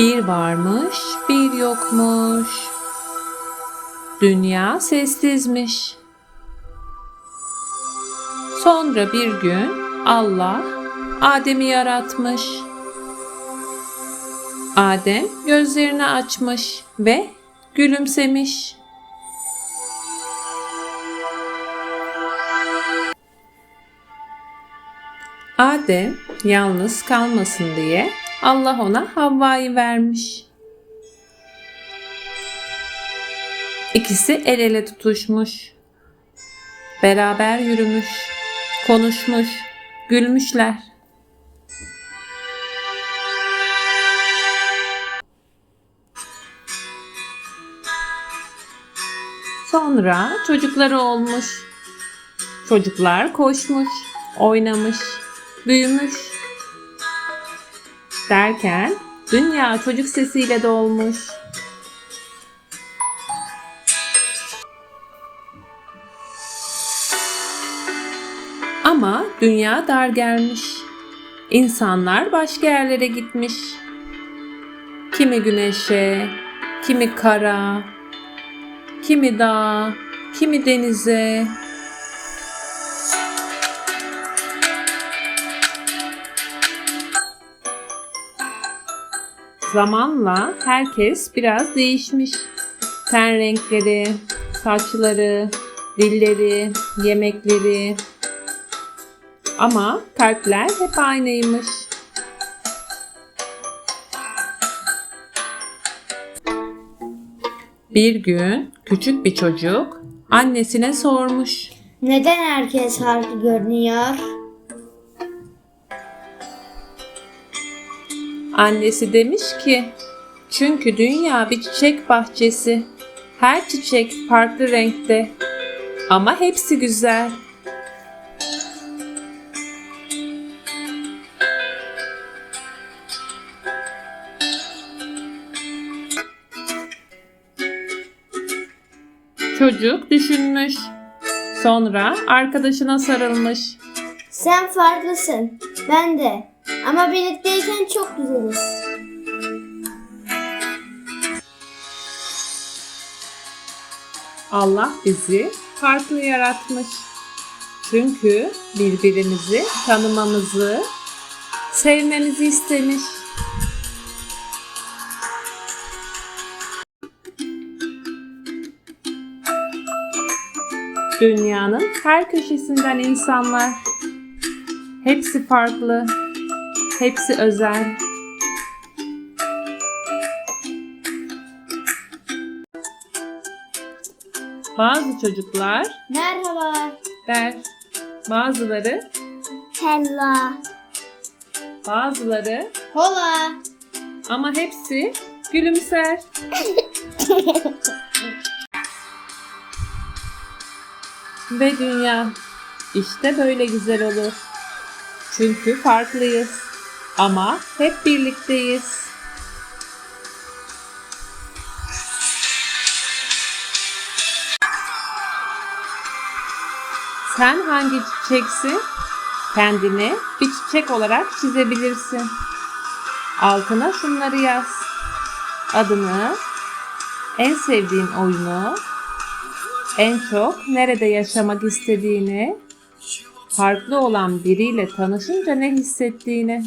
Bir varmış, bir yokmuş. Dünya sessizmiş. Sonra bir gün Allah Adem'i yaratmış. Adem gözlerini açmış ve gülümsemiş. Adem yalnız kalmasın diye Allah ona Havva'yı vermiş. İkisi el ele tutuşmuş. Beraber yürümüş, konuşmuş, gülmüşler. Sonra çocukları olmuş. Çocuklar koşmuş, oynamış, büyümüş. Derken dünya çocuk sesiyle dolmuş. Ama dünya dar gelmiş. İnsanlar başka yerlere gitmiş. Kimi güneşe, kimi kara, kimi dağa, kimi denize. Zamanla herkes biraz değişmiş. Ten renkleri, saçları, dilleri, yemekleri. Ama kalpler hep aynıymış. Bir gün küçük bir çocuk annesine sormuş. Neden herkes farklı görünüyor? Annesi demiş ki, çünkü dünya bir çiçek bahçesi. Her çiçek farklı renkte ama hepsi güzel. Çocuk düşünmüş. Sonra arkadaşına sarılmış. Sen farklısın. Ben de. Ama birlikteyken çok güzeliz. Allah bizi farklı yaratmış. Çünkü birbirimizi tanımamızı, sevmemizi istemiş. Dünyanın her köşesinden insanlar. Hepsi farklı, hepsi özel. Bazı çocuklar Merhaba. der, bazıları, Hella. bazıları Hola. ama hepsi gülümser. Ve dünya işte böyle güzel olur. Çünkü farklıyız ama hep birlikteyiz. Sen hangi çiçeksin? Kendini bir çiçek olarak çizebilirsin. Altına şunları yaz. Adını, en sevdiğin oyunu, en çok nerede yaşamak istediğini, farklı olan biriyle tanışınca ne hissettiğini.